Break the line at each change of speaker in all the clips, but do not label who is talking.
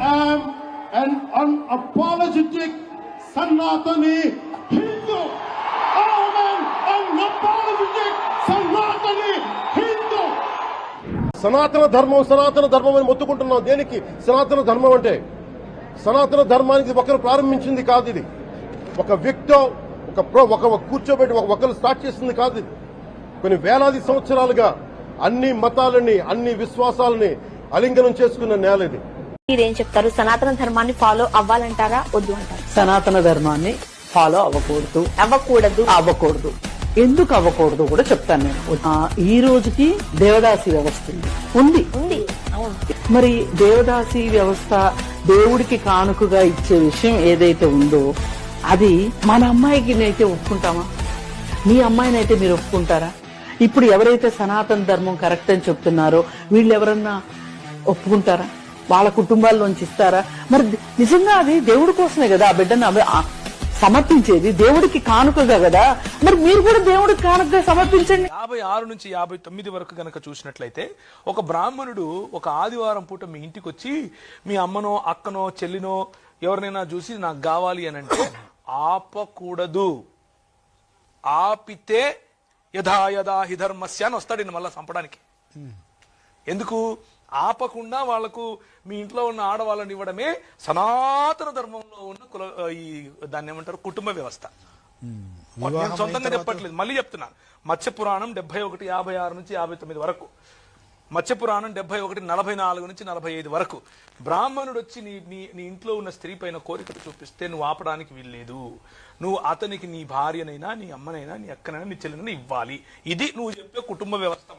am an unapologetic Sanatani Hindu. I am an unapologetic Sanatani Hindu.
సనాతన ధర్మం సనాతన ధర్మం అని మొత్తుకుంటున్నాం. దేనికి? సనాతన ధర్మం అంటే సనాతన ధర్మానికి ఒకరు ప్రారంభించింది కాదు ఇది. ఒక వ్యక్తో ఒక ప్రో ఒక కూర్చోబెట్టి ఒకరు స్టార్ట్ చేసింది కాదు ఇది. కొన్ని వేలాది సంవత్సరాలుగా అన్ని మతాలని అన్ని విశ్వాసాలని అలింగనం చేసుకున్న నేల ఇది.
మీరేం చెప్తారు? సనాతన ధర్మాన్ని ఫాలో అవ్వాలంటారా? వద్దు అంటారు?
సనాతన ధర్మాన్ని ఫాలో అవ్వకూడదు.
అవ్వకూడదు.
అవ్వకూడదు. ఎందుకు అవ్వకూడదు కూడా చెప్తాను నేను. ఈ రోజుకి దేవదాసి వ్యవస్థ ఉంది. ఉంది. మరి దేవదాసి వ్యవస్థ దేవుడికి కానుకగా ఇచ్చే విషయం ఏదైతే ఉందో అది మన అమ్మాయికి అయితే ఒప్పుకుంటామా? మీ అమ్మాయినైతే మీరు ఒప్పుకుంటారా? ఇప్పుడు ఎవరైతే సనాతన ధర్మం కరెక్ట్ అని చెప్తున్నారో వీళ్ళు ఎవరన్నా ఒప్పుకుంటారా? వాళ్ళ కుటుంబాల్లోంచి ఇస్తారా? మరి నిజంగా అది దేవుడి కోసమే కదా ఆ బిడ్డను సమర్పించేది? దేవుడికి కానుకగా కదా? మరి మీరు కూడా దేవుడికి కానుకగా సమర్పించండి.
యాభై ఆరు నుంచి యాభై తొమ్మిది వరకు గనక చూసినట్లయితే ఒక బ్రాహ్మణుడు ఒక ఆదివారం పూట మీ ఇంటికి వచ్చి మీ అమ్మనో అక్కనో చెల్లినో ఎవరినైనా చూసి నాకు కావాలి అని అంటే ఆపకూడదు. ఆపితే యథా యథా హి ధర్మస్య అని వస్తాడు మళ్ళా చంపడానికి. ఎందుకు? ఆపకుండా వాళ్ళకు మీ ఇంట్లో ఉన్న ఆడవాళ్ళని ఇవ్వడమే సనాతన ధర్మంలో ఉన్న కుల ఈ దాన్ని ఏమంటారు? కుటుంబ వ్యవస్థ. నేను సొంతంగా చెప్పట్లేదు. మళ్ళీ చెప్తున్నాను మత్స్య పురాణం డెబ్బై ఒకటి యాభై ఆరు నుంచి యాభై తొమ్మిది వరకు. మత్స్య పురాణం డెబ్బై ఒకటి నలభై నాలుగు నుంచి నలభై ఐదు వరకు. బ్రాహ్మణుడు వచ్చి నీ నీ నీ ఇంట్లో ఉన్న స్త్రీ పైన కోరికలు చూపిస్తే నువ్వు ఆపడానికి వీల్లేదు. నువ్వు అతనికి నీ భార్యనైనా నీ అమ్మనైనా నీ అక్కనైనా నీ చెల్లినైనా ఇవ్వాలి. ఇది నువ్వు చెప్పే కుటుంబ వ్యవస్థ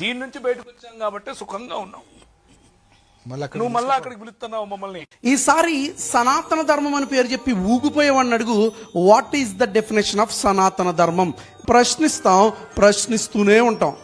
దీని నుంచి బయటకు వచ్చాం కాబట్టి సుఖంగా ఉన్నాం. నువ్వు మళ్ళీ అక్కడికి పిలుస్తున్నావు మమ్మల్ని.
ఈసారి సనాతన ధర్మం అని పేరు చెప్పి ఊగిపోయేవాడిని అడుగు what is the definition of Sanatana Dharma? ప్రశ్నిస్తాం ప్రశ్నిస్తూనే ఉంటాం.